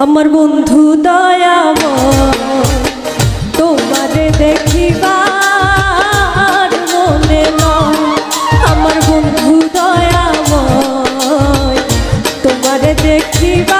আমার বন্ধু দয়াব তোমারে দেখিবা মনে আমার বন্ধু দয়াব তোমারে দেখিবা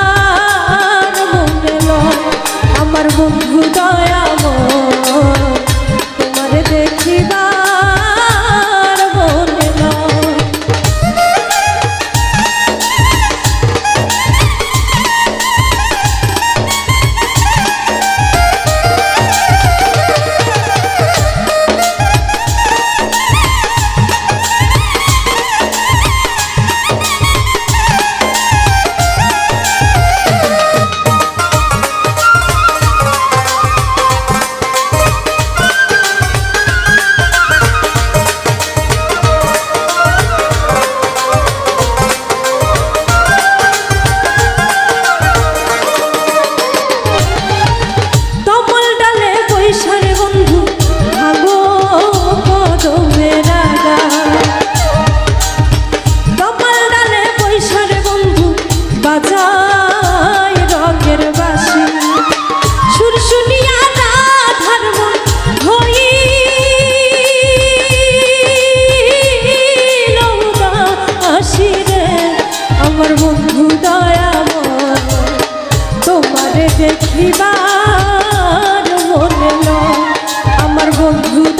আমার বন্ধু দয়াব তোমার দেখিবা দেখিবার মনে আমার বন্ধু